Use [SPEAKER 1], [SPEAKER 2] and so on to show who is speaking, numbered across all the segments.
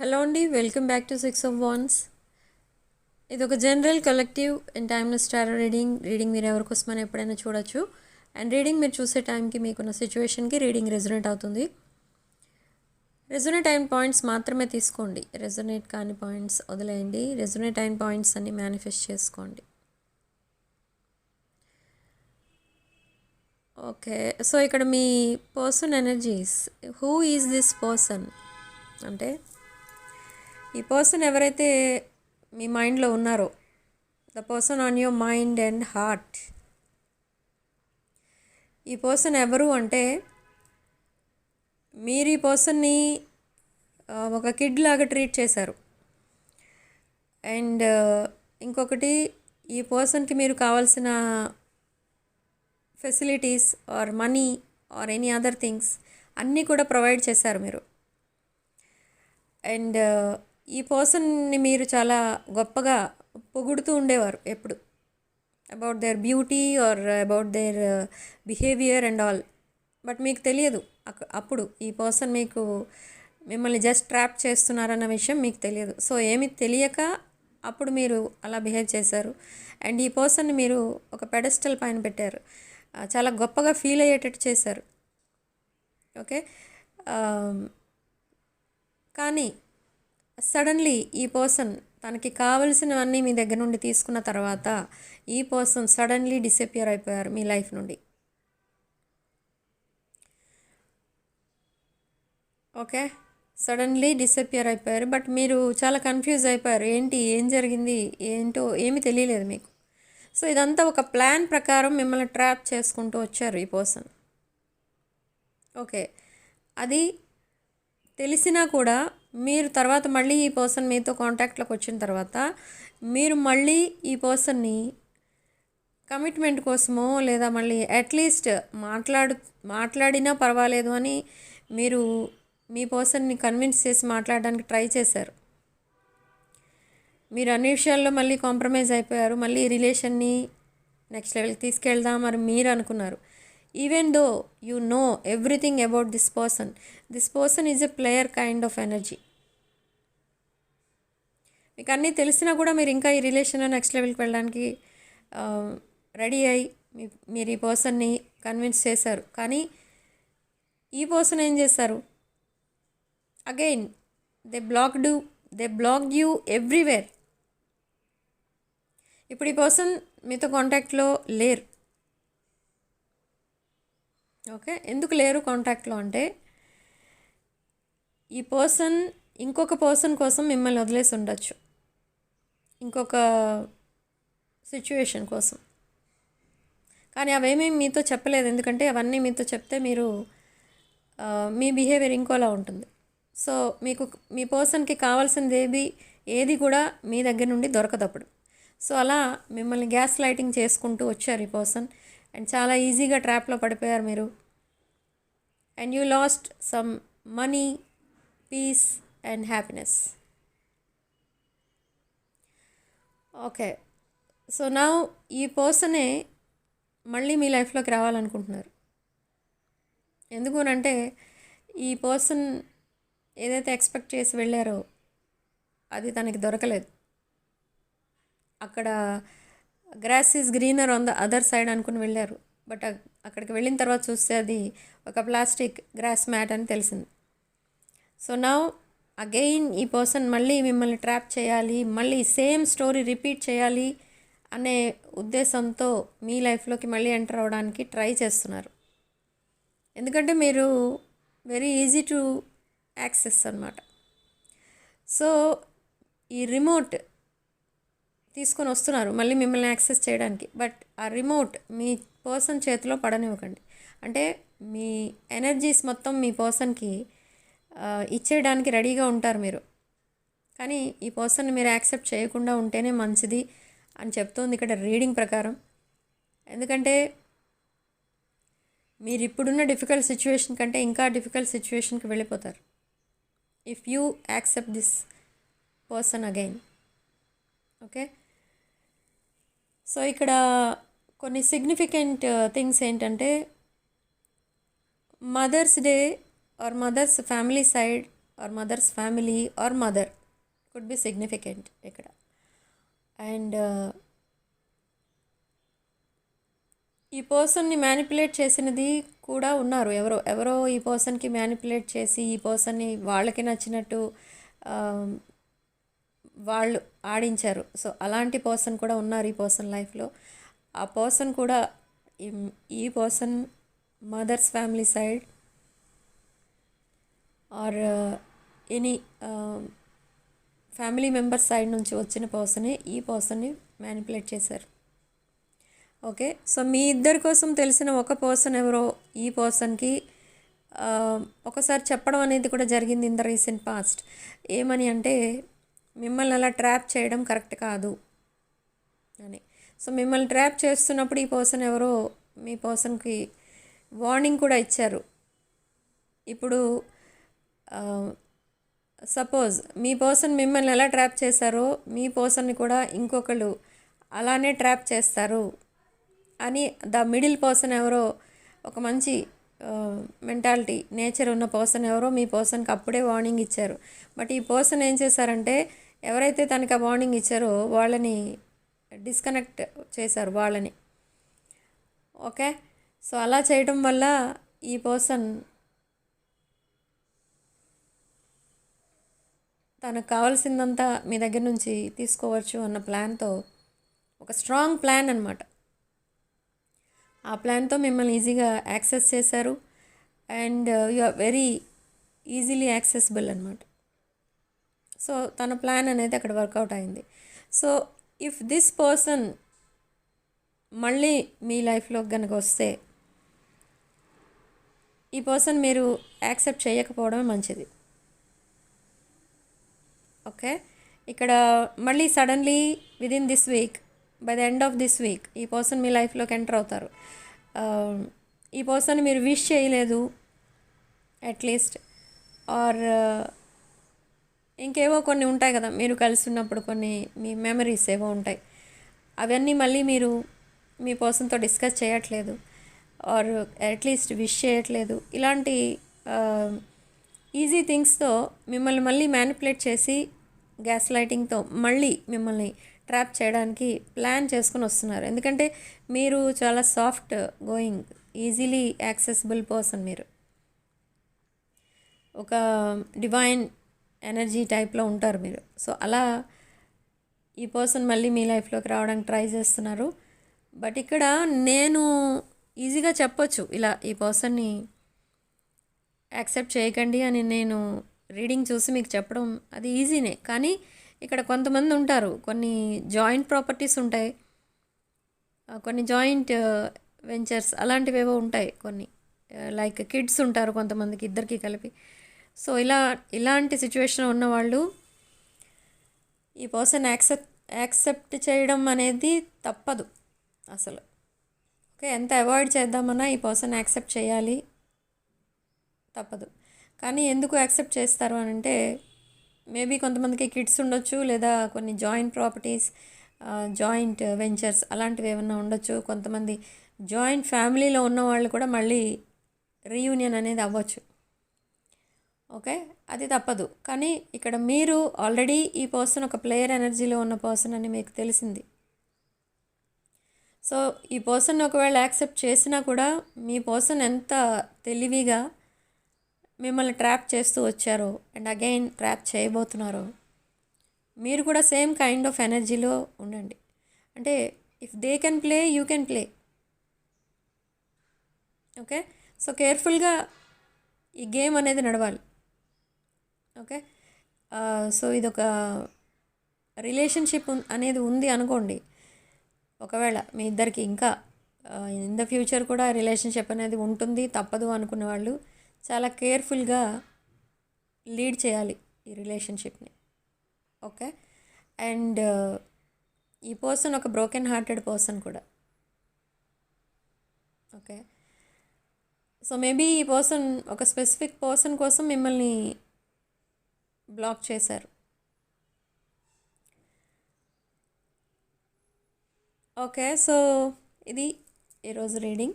[SPEAKER 1] Hello అండి welcome back to six of wands ఇది ఒక general collective and timeless star reading reading మీరు ఎవరికోసమైనా ఎప్పుడైనా చూడొచ్చు. అండ్ రీడింగ్ మీరు చూసే టైంకి మీకున్న సిచ్యువేషన్కి రీడింగ్ రెజొనేట్ అవుతుంది. రెజొనేట్ అయిన పాయింట్స్ మాత్రమే తీసుకోండి. రెజొనేట్ కాని పాయింట్స్ వదిలేయండి. రెజొనేట్ అయిన పాయింట్స్ అన్ని మేనిఫెస్ట్ చేసుకోండి. ఓకే సో ఇక్కడ మీ person energies who is this person అంటే ఈ పర్సన్ ఎవరైతే మీ మైండ్లో ఉన్నారో the person on your mind and heart. ఈ పర్సన్ ఎవరు అంటే మీరు ఈ పర్సన్ని ఒక కిడ్ లాగా ట్రీట్ చేశారు. అండ్ ఇంకొకటి ఈ పర్సన్కి మీరు కావాల్సిన facilities or money or any other things అన్నీ కూడా ప్రొవైడ్ చేశారు మీరు. అండ్ ఈ పర్సన్ని మీరు చాలా గొప్పగా పొగుడుతూ ఉండేవారు ఎప్పుడు? About their beauty or about their behaviour and all. But మీకు తెలియదు అక్క అప్పుడు ఈ పర్సన్ మీకు మిమ్మల్ని జస్ట్ ట్రాప్ చేస్తున్నారన్న విషయం మీకు తెలియదు. సో ఏమి తెలియక అప్పుడు మీరు అలా బిహేవ్ చేశారు. అండ్ ఈ పర్సన్ని మీరు ఒక పెడస్టల్ పైన పెట్టారు. చాలా గొప్పగా ఫీల్ అయ్యేటట్టు చేశారు. ఓకే? కానీ సడన్లీ ఈ పర్సన్ తనకి కావలసినవన్నీ మీ దగ్గర నుండి తీసుకున్న తర్వాత ఈ పర్సన్ సడన్లీ డిసపియర్ అయిపోయారు మీ లైఫ్ నుండి. ఓకే? సడన్లీ డిసపియర్ అయిపోయారు. బట్ మీరు చాలా కన్ఫ్యూజ్ అయిపోయారు. ఏంటి? ఏం జరిగింది? ఏంటో? ఏమీ తెలియలేదు మీకు. సో ఇదంతా ఒక ప్లాన్ ప్రకారం మిమ్మల్ని ట్రాప్ చేసుకుంటూ వచ్చారు ఈ పర్సన్. ఓకే. అది తెలిసినా కూడా మీరు తర్వాత మళ్ళీ ఈ పర్సన్ మీతో కాంటాక్ట్లోకి వచ్చిన తర్వాత మీరు మళ్ళీ ఈ పర్సన్ని కమిట్మెంట్ కోసమో లేదా మళ్ళీ అట్లీస్ట్ మాట్లాడు మాట్లాడినా పర్వాలేదు అని మీరు మీ పర్సన్ని కన్విన్స్ చేసి మాట్లాడడానికి ట్రై చేశారు. మీరు అన్ని విషయాల్లో మళ్ళీ కాంప్రమైజ్ అయిపోయారు. మళ్ళీ రిలేషన్ని నెక్స్ట్ లెవెల్కి తీసుకెళ్దాం మరి మీరు అనుకున్నారు. Even though you know everything about this person this person is a player kind of energy మీకు అన్నీ తెలిసినా కూడా మీరు ఇంకా ఈ రిలేషన్లో నెక్స్ట్ లెవెల్కి వెళ్ళడానికి రెడీ అయ్యి మీ మీరు ఈ పర్సన్ని కన్విన్స్ చేశారు. కానీ ఈ పర్సన్ ఏం చేశారు? Again they blocked they blocked you everywhere ఇప్పుడు ఈ పర్సన్ మీతో కాంటాక్ట్లో లేరు. ఓకే? ఎందుకు లేరు కాంటాక్ట్లో అంటే ఈ పర్సన్ ఇంకొక పర్సన్ కోసం మిమ్మల్ని వదిలేసి ఉండొచ్చు. ఇంకొక సిచ్యువేషన్ కోసం. కానీ అవేమీ మీతో చెప్పలేదు. ఎందుకంటే అవన్నీ మీతో చెప్తే మీరు మీ బిహేవియర్ ఇంకోలా ఉంటుంది. సో మీకు మీ పర్సన్కి కావాల్సింది ఏది ఏది కూడా మీ దగ్గర నుండి దొరకదప్పుడు సో అలా మిమ్మల్ని గ్యాస్ లైటింగ్ చేసుకుంటూ వచ్చారు ఈ పర్సన్. అండ్ చాలా ఈజీగా ట్రాప్లో పడిపోయారు మీరు. And you lost some money peace and happiness okay so నా ఈ పర్సనే మళ్ళీ మీ లైఫ్లోకి రావాలనుకుంటున్నారు. ఎందుకు అంటే ఈ పర్సన్ ఏదైతే ఎక్స్పెక్ట్ చేసి వెళ్ళారో అది తనకి దొరకలేదు. అక్కడ grass is greener on the other side అనుకుని వెళ్ళారు. బట్ అక్కడికి వెళ్ళిన తర్వాత చూస్తే అది ఒక ప్లాస్టిక్ గ్రాస్ మ్యాట్ అని తెలిసింది. సో నా అగైన్ ఈ పర్సన్ మళ్ళీ మిమ్మల్ని ట్రాప్ చేయాలి మళ్ళీ సేమ్ స్టోరీ రిపీట్ చేయాలి అనే ఉద్దేశంతో మీ లైఫ్లోకి మళ్ళీ ఎంటర్ అవ్వడానికి ట్రై చేస్తున్నారు. ఎందుకంటే మీరు వెరీ ఈజీ టు యాక్సెస్ అనమాట సో ఈ రిమోట్ తీసుకొని వస్తున్నారు మళ్ళీ మిమ్మల్ని యాక్సెస్ చేయడానికి. బట్ ఆ రిమోట్ మీ పర్సన్ చేతిలో పడనివ్వకండి. అంటే మీ ఎనర్జీస్ మొత్తం మీ పర్సన్కి ఇచ్చేయడానికి రెడీగా ఉంటారు మీరు. కానీ ఈ పర్సన్ మీరు యాక్సెప్ట్ చేయకుండా ఉంటేనే మంచిది అని చెప్తోంది ఇక్కడ రీడింగ్ ప్రకారం. ఎందుకంటే మీరు ఇప్పుడున్న డిఫికల్ట్ సిచ్యువేషన్ కంటే ఇంకా డిఫికల్ట్ సిచ్యువేషన్కి వెళ్ళిపోతారు. If you accept this person again. Okay? So ఇక్కడ కొన్ని సిగ్నిఫికెంట్ థింగ్స్ uh, ఏంటంటే mother's day or mother's family side or mother's family or mother could be significant ఇక్కడ. అండ్ uh, ఈ పర్సన్ని మ్యానిపులేట్ చేసినది కూడా ఉన్నారు. ఎవరో ఎవరో ఈ పర్సన్కి మ్యానిపులేట్ చేసి ఈ పర్సన్ని వాళ్ళకి నచ్చినట్టు um, వాళ్ళు ఆడించారు. సో అలాంటి పర్సన్ కూడా ఉన్నారు ఈ పర్సన్ లైఫ్లో. ఆ పర్సన్ కూడా ఈ- person mother's family side or any family members side నుంచి వచ్చిన పర్సనే ఈ పర్సన్ని మ్యానిపులేట్ చేశారు. ఓకే? సో మీ ఇద్దరి కోసం తెలిసిన ఒక పర్సన్ ఎవరో ఈ పర్సన్కి ఒకసారి చెప్పడం అనేది కూడా జరిగింది ఇన్ ద రీసెంట్ పాస్ట్. ఏమని అంటే మిమ్మల్ని అలా ట్రాప్ చేయడం కరెక్ట్ కాదు అని. సో మిమ్మల్ని ట్రాప్ చేస్తున్నప్పుడు ఈ పర్సన్ ఎవరో మీ పర్సన్కి వార్నింగ్ కూడా ఇచ్చారు. ఇప్పుడు సపోజ్ మీ పర్సన్ మిమ్మల్ని ఎలా ట్రాప్ చేశారో మీ పర్సన్ని కూడా ఇంకొకళ్ళు అలానే ట్రాప్ చేస్తారు అని ద మిడిల్ పర్సన్ ఎవరో ఒక మంచి మెంటాలిటీ నేచర్ ఉన్న పర్సన్ ఎవరో మీ పర్సన్కి అప్పుడే వార్నింగ్ ఇచ్చారు. బట్ ఈ పర్సన్ ఏం చేశారంటే ఎవరైతే తనకి ఆ వార్నింగ్ ఇచ్చారో వాళ్ళని డిస్కనెక్ట్ చేశారు వాళ్ళని. ఓకే సో అలా చేయడం వల్ల ఈ పర్సన్ తనకు కావాల్సిందంతా మీ దగ్గర నుంచి తీసుకోవచ్చు అన్న ప్లాన్తో ఒక స్ట్రాంగ్ ప్లాన్ అనమాట ఆ ప్లాన్తో మిమ్మల్ని ఈజీగా యాక్సెస్ చేశారు. And you are very easily accessible అనమాట సో తన ప్లాన్ అనేది అక్కడ వర్కౌట్ అయింది. సో ఇఫ్ దిస్ పర్సన్ మళ్ళీ మీ లైఫ్లోకి కనుక వస్తే ఈ పర్సన్ మీరు యాక్సెప్ట్ చేయకపోవడమే మంచిది. ఓకే? ఇక్కడ మళ్ళీ suddenly within this week by the end of this week ఈ పర్సన్ మీ లైఫ్లోకి ఎంటర్ అవుతారు. ఈ పర్సన్ మీరు విష్ చేయలేదు అట్లీస్ట్ ఆర్ ఇంకేవో కొన్ని ఉంటాయి కదా మీరు కలిసి ఉన్నప్పుడు కొన్ని మీ మెమరీస్ ఏవో ఉంటాయి. అవన్నీ మళ్ళీ మీరు మీ పర్సన్తో డిస్కస్ చేయట్లేదు ఆర్ అట్లీస్ట్ విష్ చేయట్లేదు. ఇలాంటి ఈజీ థింగ్స్తో మిమ్మల్ని మళ్ళీ మ్యానిపులేట్ చేసి గ్యాస్ లైటింగ్తో మళ్ళీ మిమ్మల్ని ట్రాప్ చేయడానికి ప్లాన్ చేసుకుని వస్తున్నారు. ఎందుకంటే మీరు చాలా soft going easily accessible person మీరు. ఒక డివైన్ ఎనర్జీ టైప్లో ఉంటారు మీరు. సో అలా ఈ పర్సన్ మళ్ళీ మీ లైఫ్లోకి రావడానికి ట్రై చేస్తున్నారు. బట్ ఇక్కడ నేను ఈజీగా చెప్పొచ్చు ఇలా ఈ పర్సన్ని యాక్సెప్ట్ చేయకండి అని నేను రీడింగ్ చూసి మీకు చెప్పడం అది ఈజీనే. కానీ ఇక్కడ కొంతమంది ఉంటారు కొన్ని జాయింట్ ప్రాపర్టీస్ ఉంటాయి కొన్ని జాయింట్ వెంచర్స్ అలాంటివేవో ఉంటాయి కొన్ని. లైక్ కిడ్స్ ఉంటారు కొంతమందికి ఇద్దరికి కలిపి. సో ఇలా ఇలాంటి సిచ్యువేషన్ ఉన్నవాళ్ళు ఈ పర్సన్ యాక్సెప్ట్ యాక్సెప్ట్ చేయడం అనేది తప్పదు అసలు. ఓకే ఎంత అవాయిడ్ చేద్దామన్నా ఈ పర్సన్ యాక్సెప్ట్ చేయాలి. తప్పదు. కానీ ఎందుకు యాక్సెప్ట్ చేస్తారు అని అంటే మేబీ కొంతమందికి కిడ్స్ ఉండొచ్చు లేదా కొన్ని జాయింట్ ప్రాపర్టీస్ జాయింట్ వెంచర్స్ అలాంటివి ఏమన్నా ఉండొచ్చు. కొంతమంది జాయింట్ ఫ్యామిలీలో ఉన్న వాళ్ళు కూడా మళ్ళీ రీయూనియన్ అనేది అవ్వచ్చు. ఓకే? అది తప్పదు. కానీ ఇక్కడ మీరు ఆల్రెడీ ఈ పర్సన్ ఒక ప్లేయర్ ఎనర్జీలో ఉన్న పర్సన్ అని మీకు తెలిసింది. సో ఈ పర్సన్ ఒకవేళ యాక్సెప్ట్ చేసినా కూడా మీ పర్సన్ ఎంత తెలివిగా మిమ్మల్ని ట్రాప్ చేస్తూ వచ్చారో అండ్ అగైన్ ట్రాప్ చేయబోతున్నారో మీరు కూడా సేమ్ కైండ్ ఆఫ్ ఎనర్జీలో ఉండండి. అంటే if they can play you can play okay so కేర్ఫుల్గా ఈ గేమ్ అనేది నడవాలి. ఓకే? సో ఇదొక రిలేషన్షిప్ అనేది ఉంది అనుకోండి. ఒకవేళ మీ ఇద్దరికి ఇంకా ఇన్ ద ఫ్యూచర్ కూడా రిలేషన్షిప్ అనేది ఉంటుంది తప్పదు అనుకున్న వాళ్ళు చాలా కేర్ఫుల్గా లీడ్ చేయాలి ఈ రిలేషన్షిప్ని. ఓకే? అండ్ ఈ పర్సన్ ఒక బ్రోకెన్ హార్టెడ్ పర్సన్ కూడా. ఓకే? సో మేబీ ఈ పర్సన్ ఒక స్పెసిఫిక్ పర్సన్ కోసం మిమ్మల్ని బ్లాక్ చేశారు. ఓకే సో ఇది ఈరోజు రీడింగ్.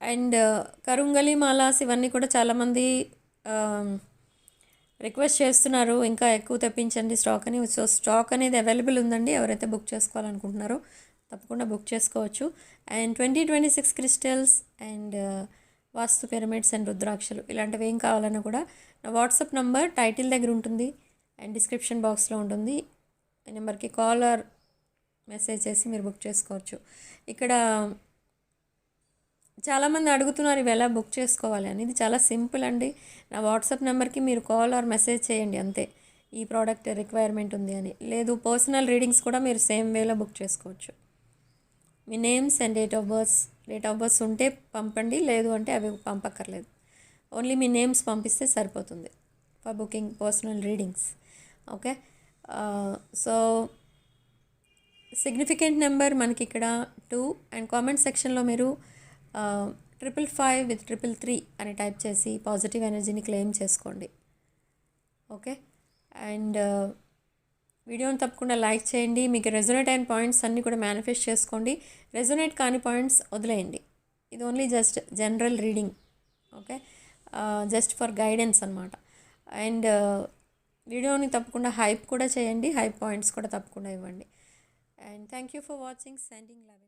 [SPEAKER 1] అండ్ uh, కరుంగలి మాలాస్ ఇవన్నీ కూడా చాలామంది um, రిక్వెస్ట్ చేస్తున్నారు. ఇంకా ఎక్కువ తెప్పించండి స్టాక్ అని. సో స్టాక్ అనేది అవైలబుల్ ఉందండి. ఎవరైతే బుక్ చేసుకోవాలనుకుంటున్నారో తప్పకుండా బుక్ చేసుకోవచ్చు. And twenty twenty six crystals and uh, vastu pyramids and రుద్రాక్షలు. ఇలాంటివి ఏం కావాలన్నా కూడా నా వాట్సాప్ నంబర్ టైటిల్ దగ్గర ఉంటుంది. అండ్ డిస్క్రిప్షన్ బాక్స్లో ఉంటుంది. ఈ నెంబర్కి కాల్ ఆర్ మెసేజ్ చేసి మీరు బుక్ చేసుకోవచ్చు. ఇక్కడ చాలామంది అడుగుతున్నారు ఇవి ఎలా బుక్ చేసుకోవాలి అని ఇది చాలా సింపుల్ అండి. నా వాట్సాప్ నెంబర్కి మీరు కాల్ ఆర్ మెసేజ్ చేయండి అంతే. ఈ ప్రోడక్ట్ రిక్వైర్మెంట్ ఉంది అని. లేదు పర్సనల్ రీడింగ్స్ కూడా మీరు సేమ్ వేలో బుక్ చేసుకోవచ్చు. మీ names and date of births date of birth ఉంటే పంపండి లేదు అంటే అవి పంపక్కర్లేదు. ఓన్లీ మీ నేమ్స్ పంపిస్తే సరిపోతుంది for booking personal readings okay so significant number మనకి ఇక్కడ టూ అండ్ కామెంట్ సెక్షన్లో మీరు triple five with triple three అని టైప్ చేసి పాజిటివ్ ఎనర్జీని క్లెయిమ్ చేసుకోండి. ఓకే అండ్ వీడియోని తప్పకుండా లైక్ చేయండి. మీకు రెజొనేట్ అయిన పాయింట్స్ అన్నీ కూడా మేనిఫెస్ట్ చేసుకోండి. రెజొనేట్ కాని పాయింట్స్ వదిలేయండి. ఇది only just general reading okay just for guidance అనమాట అండ్ వీడియోని తప్పకుండా హైప్ కూడా చేయండి. హైప్ పాయింట్స్ కూడా తప్పకుండా ఇవ్వండి. And thank you for watching sending love